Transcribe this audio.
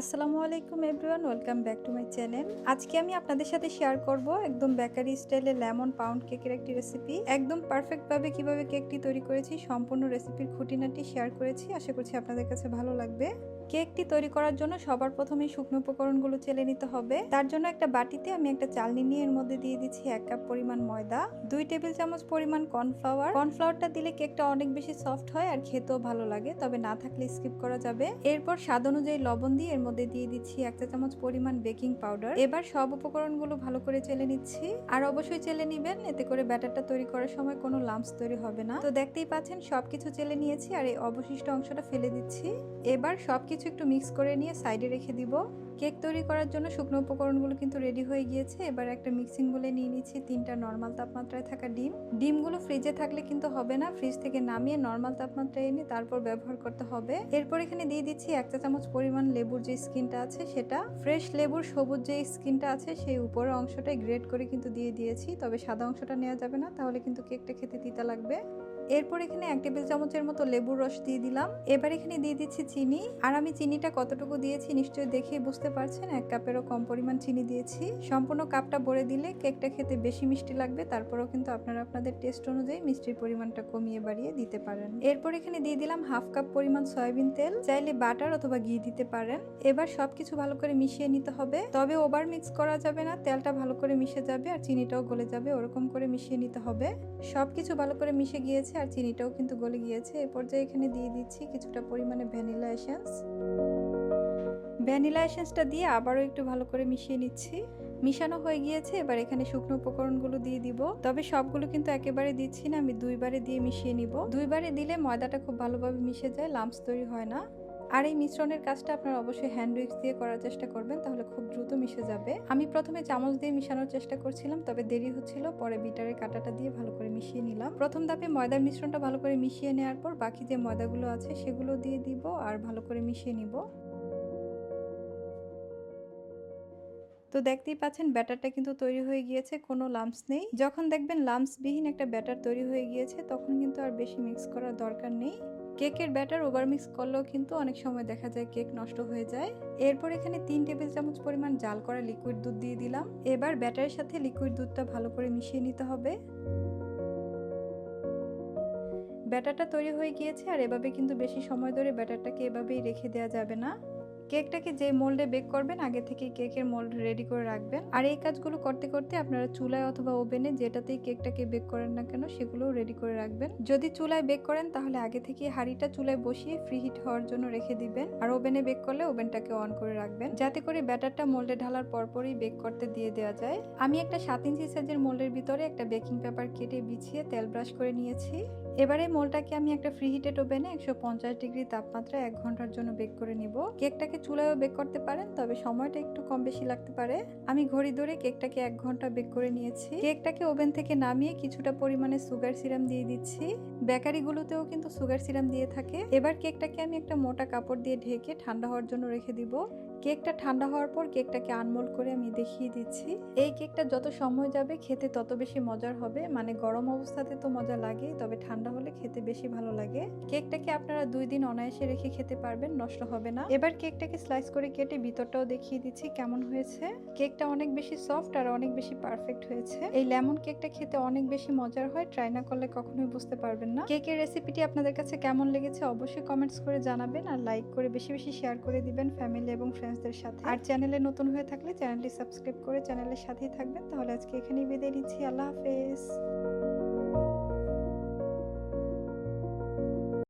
আসসালামু আলাইকুম everyone, welcome back to my channel. আজকে আমি আপনাদের সাথে শেয়ার করব একদম বেকারি স্টাইলে লেমন পাউন্ড কেকের একটি রেসিপি একদম পারফেক্টভাবে কীভাবে কেকটি তৈরি করেছি, সম্পূর্ণ রেসিপির খুঁটিনাটি শেয়ার করেছি। আশা করছি আপনাদের কাছে ভালো লাগবে। কেকটি তৈরি করার জন্য সবার প্রথমে শুকনো উপকরণগুলো চেলে নিতে হবে। তার জন্য একটা বাটিতে আমি একটা চালনি নিয়ে এর মধ্যে দিয়ে দিচ্ছি এক কাপ পরিমাণ ময়দা, দুই টেবিল চামচ পরিমাণ কর্নফ্লাওয়ার। কর্নফ্লাওয়ারটা দিলে কেকটা অনেক বেশি সফট হয় আর খেতেও ভালো লাগে, তবে না থাকলে স্কিপ করা যাবে। এরপর স্বাদ অনুযায়ী লবণ দিয়ে এর মধ্যে দিয়ে দিচ্ছি এক চা চামচ পরিমাণ বেকিং পাউডার। এবার সব উপকরণগুলো ভালো করে চেলে নিচ্ছি। আর অবশ্যই চেলে নিবেন, এতে করে ব্যাটারটা তৈরি করার সময় কোনো লাম্পস তৈরি হবে না। তো দেখতেই পাচ্ছেন, সবকিছু চেলে নিয়েছি আর এই অবশিষ্ট অংশটা ফেলে দিচ্ছি। এবার সবকিছু একটু মিক্স করে নিয়ে সাইডে রেখে দিব। কেক তৈরি করার জন্য শুকনো উপকরণগুলো কিন্তু রেডি হয়ে গিয়েছে। এবার একটা মিক্সিং বলে নিয়ে নিচ্ছি তিনটা নর্মাল তাপমাত্রায় থাকা ডিম। ডিমগুলো ফ্রিজে থাকলে কিন্তু হবে না ফ্রিজ থেকে নামিয়ে নর্মাল তাপমাত্রায় এনে তারপর ব্যবহার করতে হবে। এরপর এখানে দিয়ে দিচ্ছি এক চা চামচ পরিমাণ লেবুর যে স্কিনটা আছে সেটা। ফ্রেশ লেবুর সবুজ যে স্কিনটা আছে সেই উপরের অংশটাই গ্রেড করে কিন্তু দিয়ে দিয়েছি, তবে সাদা অংশটা নেওয়া যাবে না, তাহলে কিন্তু কেকটা খেতে তিতা লাগবে। এরপর এখানে এক টেবিল চামচের মতো লেবুর রস দিয়ে দিলাম। এবার এখানে দিয়ে দিচ্ছি চিনি। আর আমি চিনিটা কতটুকু দিয়েছি নিশ্চয়ই দেখেই বুঝতে পারছেন। এক কাপেরও কম পরিমাণ চিনি দিয়েছি। সম্পূর্ণ কাপটা ভরে দিলে কেকটা খেতে বেশি মিষ্টি লাগবে। তারপরেও কিন্তু আপনারা আপনাদের টেস্ট অনুযায়ী মিষ্টির পরিমাণটা কমিয়ে বাড়িয়ে দিতে পারেন। এরপর এখানে দিয়ে দিলাম হাফ কাপ পরিমাণ সয়াবিন তেল। চাইলে বাটার অথবা ঘি দিতে পারেন। এবার সবকিছু ভালো করে মিশিয়ে নিতে হবে। তবে ওভার মিক্স করা যাবে না। তেলটা ভালো করে মিশে যাবে আর চিনিটাও গলে যাবে। ওরকম করে মিশিয়ে নিতে হবে। সবকিছু ভালো করে মিশে গিয়েছে। আর চিনিটাও কিন্তু গলে গিয়েছে। এ পর্যায়ে এখানে দিয়ে দিচ্ছি কিছুটা পরিমাণে ভ্যানিলা এসেন্স। ভ্যানিলা এসেন্সটা দিয়ে আবারও একটু ভালো করে মিশিয়ে নিচ্ছি। মিশানো হয়ে গিয়েছে, এবার এখানে শুকনো উপকরণগুলো দিয়ে দিব। তবে সবগুলো কিন্তু একেবারে দিচ্ছি না, আমি দুইবারে দিয়ে মিশিয়ে নিব। দুইবারে দিলে ময়দাটা খুব ভালোভাবে মিশে যায়, লাম্পস তৈরি হয় না। আর এই মিশ্রণের কাজটা আপনারা অবশ্যই হ্যান্ড উইক্স দিয়ে করার চেষ্টা করবেন, তাহলে খুব দ্রুত মিশে যাবে। আমি প্রথমে চামচ দিয়ে মিশানোর চেষ্টা করছিলাম, তবে দেরি হচ্ছিল, পরে বিটারের কাটাটা দিয়ে ভালো করে মিশিয়ে নিলাম। প্রথম ধাপে ময়দার মিশ্রণটা ভালো করে মিশিয়ে নেওয়ার পর বাকি যে ময়দাগুলো আছে সেগুলো দিয়ে দিব আর ভালো করে মিশিয়ে নিব। তো দেখতেই পাচ্ছেন ব্যাটারটা কিন্তু তৈরি হয়ে গিয়েছে, কোনো লাম্পস নেই। যখন দেখবেন লাম্পসবিহীন একটা ব্যাটার তৈরি হয়ে গিয়েছে, তখন কিন্তু আর বেশি মিক্স করার দরকার নেই। কেকের ব্যাটার ওভার মিক্স করলেও কিন্তু অনেক সময় দেখা যায় কেক নষ্ট হয়ে যায়। এরপর এখানে তিন টেবিল চামচ পরিমাণ জাল করা লিকুইড দুধ দিয়ে দিলাম। এবার ব্যাটারের সাথে লিকুইড দুধটা ভালো করে মিশিয়ে নিতে হবে। ব্যাটারটা তৈরি হয়ে গিয়েছে আর এভাবে কিন্তু বেশি সময় ধরে ব্যাটারটাকে এভাবেই রেখে দেওয়া যাবে না। কেকটাকে যে মোল্ডে বেক করবেন, আগে থেকে কেকের মোল্ড রেডি করে রাখবেন। আর এই কাজগুলো করতে করতে আপনারা চুলায় অথবা ওভেনে যেটাতেই কেকটাকে বেক করেন না কেন, সেগুলোও রেডি করে রাখবেন। যদি চুলায় বেক করেন, তাহলে আগে থেকে হাঁড়িটা চুলায় বসিয়ে ফ্রি হিট হওয়ার জন্য রেখে দিবেন। আর ওভেনে বেক করলে ওভেনটাকে অন করে রাখবেন। যাতে করে ব্যাটারটা মোল্ডে ঢালার পরপরই বেক করতে দিয়ে দেওয়া যায়। আমি একটা সাত ইঞ্চি সাইজের মোল্ডের ভিতরে একটা বেকিং পেপার কেটে বিছিয়ে তেল ব্রাশ করে নিয়েছি। এবারে মোলটাকে আমি একটা ফ্রি হিটেড ওভেনে একশো পঞ্চাশ ডিগ্রি তাপমাত্রায় এক ঘণ্টার জন্য বেক করে নিব। কেকটাকে চুলায়ও বেক করতে পারেন, তবে সময়টা একটু কম বেশি লাগতে পারে। আমি ঘড়ি ধরে কেকটাকে এক ঘণ্টা বেক করে নিয়েছি। কেকটাকে ওভেন থেকে নামিয়ে কিছুটা পরিমাণে সুগার সিরাম দিয়ে দিচ্ছি। বেকারি গুলোতেও কিন্তু সুগার সিরাম দিয়ে থাকে। এবার কেকটাকে আমি একটা মোটা কাপড় দিয়ে ঢেকে ঠান্ডা হওয়ার জন্য রেখে দিব। কেকটা ঠান্ডা হওয়ার পর কেকটাকে আনমোল্ড করে আমি দেখিয়ে দিচ্ছি। এই কেকটা যত সময় যাবে খেতে তত বেশি মজার হবে। মানে গরম অবস্থাতে তো মজা লাগে তবে ঠান্ডা হলে খেতে বেশি ভালো লাগে। কেকটাকে আপনারা দুই দিন অনায়াসে রেখে খেতে পারবেন, নষ্ট হবে না। এবার কেকটাকে স্লাইস করে কেটে ভিতরটাও দেখিয়ে দিচ্ছি কেমন হয়েছে। কেকটা অনেক বেশি সফট আর অনেক বেশি পারফেক্ট হয়েছে। এই লেমন কেকটা খেতে অনেক বেশি মজার হয়, ট্রাই না করলে কখনোই বুঝতে পারবেন না। কেকের রেসিপিটি আপনাদের কাছে কেমন লেগেছে অবশ্যই কমেন্টস করে জানাবেন আর লাইক করে বেশি বেশি শেয়ার করে দিবেন ফ্যামিলি এবং ফ্রেন্ডসদের সাথে। আর চ্যানেলে নতুন হয়ে থাকলে চ্যানেলটি সাবস্ক্রাইব করে চ্যানেলের সাথেই থাকবেন। তাহলে আজকে এখানেই বিদায় নিচ্ছি। আল্লাহ হাফেজ।